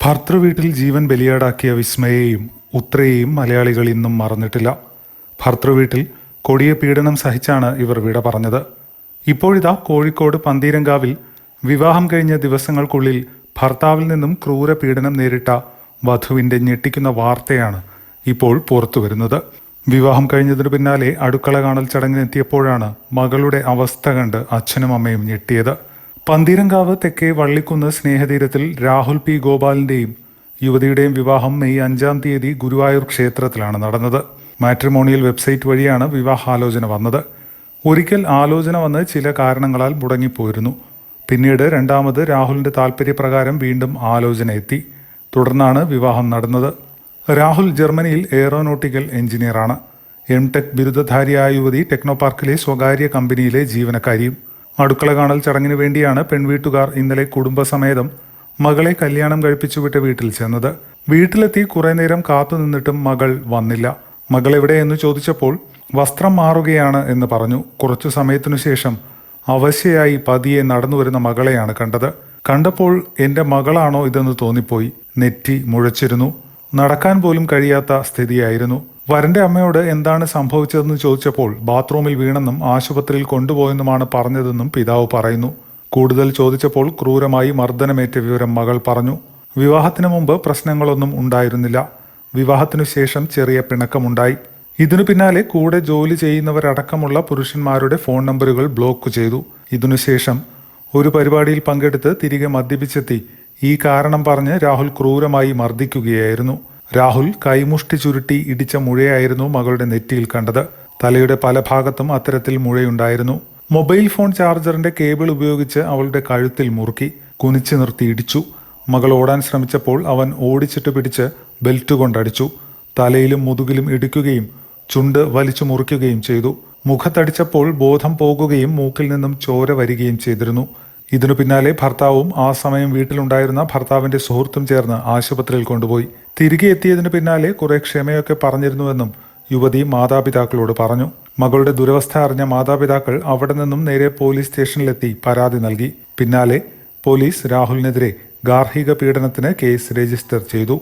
ഭർത്തൃവീട്ടിൽ ജീവൻ ബലിയാടാക്കിയ വിസ്മയെയും ഉത്രയെയും മലയാളികൾ ഇന്നും മറന്നിട്ടില്ല. ഭർത്തൃവീട്ടിൽ കൊടിയ പീഡനം സഹിച്ചാണ് ഇവർ വിട പറഞ്ഞത്. ഇപ്പോഴിതാ കോഴിക്കോട് പന്തീരങ്കാവിൽ വിവാഹം കഴിഞ്ഞ ദിവസങ്ങൾക്കുള്ളിൽ ഭർത്താവിൽ നിന്നും ക്രൂര പീഡനം നേരിട്ട വധുവിന്റെ ഞെട്ടിക്കുന്ന വാർത്തയാണ് ഇപ്പോൾ പുറത്തുവരുന്നത് വിവാഹം കഴിഞ്ഞതിന് പിന്നാലെ അടുക്കള കാണൽ ചടങ്ങിനെത്തിയപ്പോഴാണ് മകളുടെ അവസ്ഥ കണ്ട് അച്ഛനും അമ്മയും ഞെട്ടിയത്. പന്തീരങ്കാവ് തെക്കേ വള്ളിക്കുന്ന് സ്നേഹതീരത്തിൽ രാഹുൽ പി. ഗോപാലിന്റെയും യുവതിയുടെയും വിവാഹം മെയ് അഞ്ചാം തീയതി ഗുരുവായൂർ ക്ഷേത്രത്തിലാണ് നടന്നത്. മാട്രിമോണിയൽ വെബ്സൈറ്റ് വഴിയാണ് വിവാഹാലോചന വന്നത്. ഒരിക്കൽ ആലോചന വന്ന് ചില കാരണങ്ങളാൽ മുടങ്ങിപ്പോയിരുന്നു. പിന്നീട് രണ്ടാമത് രാഹുലിന്റെ താൽപര്യപ്രകാരം വീണ്ടും ആലോചന എത്തി. തുടർന്നാണ് വിവാഹം നടന്നത്. രാഹുൽ ജർമ്മനിയിൽ എയറോനോട്ടിക്കൽ എഞ്ചിനീയറാണ്. എം ടെക് ബിരുദധാരിയായ യുവതി ടെക്നോപാർക്കിലെ സ്വകാര്യ കമ്പനിയിലെ ജീവനക്കാരിയും അടുക്കള കാണൽ ചടങ്ങിന് വേണ്ടിയാണ് പെൺവീട്ടുകാർ ഇന്നലെ കുടുംബസമേതം മകളെ കല്യാണം കഴിപ്പിച്ചുവിട്ട വീട്ടിൽ ചെന്നത്. വീട്ടിലെത്തി കുറെ നേരം കാത്തു നിന്നിട്ടും മകൾ വന്നില്ല. മകൾ എവിടെയെന്ന് ചോദിച്ചപ്പോൾ വസ്ത്രം മാറുകയാണ് എന്ന് പറഞ്ഞു. കുറച്ചു സമയത്തിനു ശേഷം അവശ്യയായി പതിയെ നടന്നു വരുന്ന മകളെയാണ് കണ്ടത്. കണ്ടപ്പോൾ എന്റെ മകളാണോ ഇതെന്ന് തോന്നിപ്പോയി. നെറ്റി മുഴച്ചിരുന്നു. നടക്കാൻ പോലും കഴിയാത്ത സ്ഥിതിയായിരുന്നു. വരന്റെ അമ്മയോട് എന്താണ് സംഭവിച്ചതെന്ന് ചോദിച്ചപ്പോൾ ബാത്റൂമിൽ വീണെന്നും ആശുപത്രിയിൽ കൊണ്ടുപോയെന്നുമാണ് പറഞ്ഞതെന്നും പിതാവ് പറയുന്നു. കൂടുതൽ ചോദിച്ചപ്പോൾ ക്രൂരമായി മർദ്ദനമേറ്റ വിവരം മകൾ പറഞ്ഞു. വിവാഹത്തിന് മുമ്പ് പ്രശ്നങ്ങളൊന്നും ഉണ്ടായിരുന്നില്ല. വിവാഹത്തിനു ശേഷം ചെറിയ പിണക്കമുണ്ടായി. ഇതിനു പിന്നാലെ കൂടെ ജോലി ചെയ്യുന്നവരടക്കമുള്ള പുരുഷന്മാരുടെ ഫോൺ നമ്പറുകൾ ബ്ലോക്ക് ചെയ്തു. ഇതിനുശേഷം ഒരു പരിപാടിയിൽ പങ്കെടുത്ത് തിരികെ മദ്യപിച്ചെത്തി. ഈ കാരണം പറഞ്ഞ് രാഹുൽ ക്രൂരമായി മർദ്ദിക്കുകയായിരുന്നു. രാഹുൽ കൈമുഷ്ടി ചുരുട്ടി ഇടിച്ച മുഴയായിരുന്നു മകളുടെ നെറ്റിയിൽ കണ്ടത്. തലയുടെ പല ഭാഗത്തും അത്തരത്തിൽ മുഴയുണ്ടായിരുന്നു. മൊബൈൽ ഫോൺ ചാർജറിന്റെ കേബിൾ ഉപയോഗിച്ച് അവളുടെ കഴുത്തിൽ മുറുക്കി കുനിച്ചു നിർത്തി ഇടിച്ചു. മകൾ ഓടാൻ ശ്രമിച്ചപ്പോൾ അവൻ ഓടിച്ചിട്ട് പിടിച്ച് ബെൽറ്റ് കൊണ്ടടിച്ചു. തലയിലും മുതുകിലും ഇടിക്കുകയും ചുണ്ട് വലിച്ചു മുറിക്കുകയും ചെയ്തു. മുഖത്തടിച്ചപ്പോൾ ബോധം പോകുകയും മൂക്കിൽ നിന്നും ചോര വരികയും ചെയ്തിരുന്നു. ഇതിനു പിന്നാലെ ഭർത്താവും ആ സമയം വീട്ടിലുണ്ടായിരുന്ന ഭർത്താവിന്റെ സുഹൃത്തും ചേർന്ന് ആശുപത്രിയിൽ കൊണ്ടുപോയി. തിരികെ എത്തിയതിനു പിന്നാലെ കുറെ ക്ഷമയൊക്കെ പറഞ്ഞിരുന്നുവെന്നും യുവതി മാതാപിതാക്കളോട് പറഞ്ഞു. മകളുടെ ദുരവസ്ഥ അറിഞ്ഞ മാതാപിതാക്കൾ അവിടെ നിന്നും നേരെ പോലീസ് സ്റ്റേഷനിലെത്തി പരാതി നൽകി. പിന്നാലെ പോലീസ് രാഹുലിനെതിരെ ഗാർഹിക പീഡനത്തിന് കേസ് രജിസ്റ്റർ ചെയ്തു.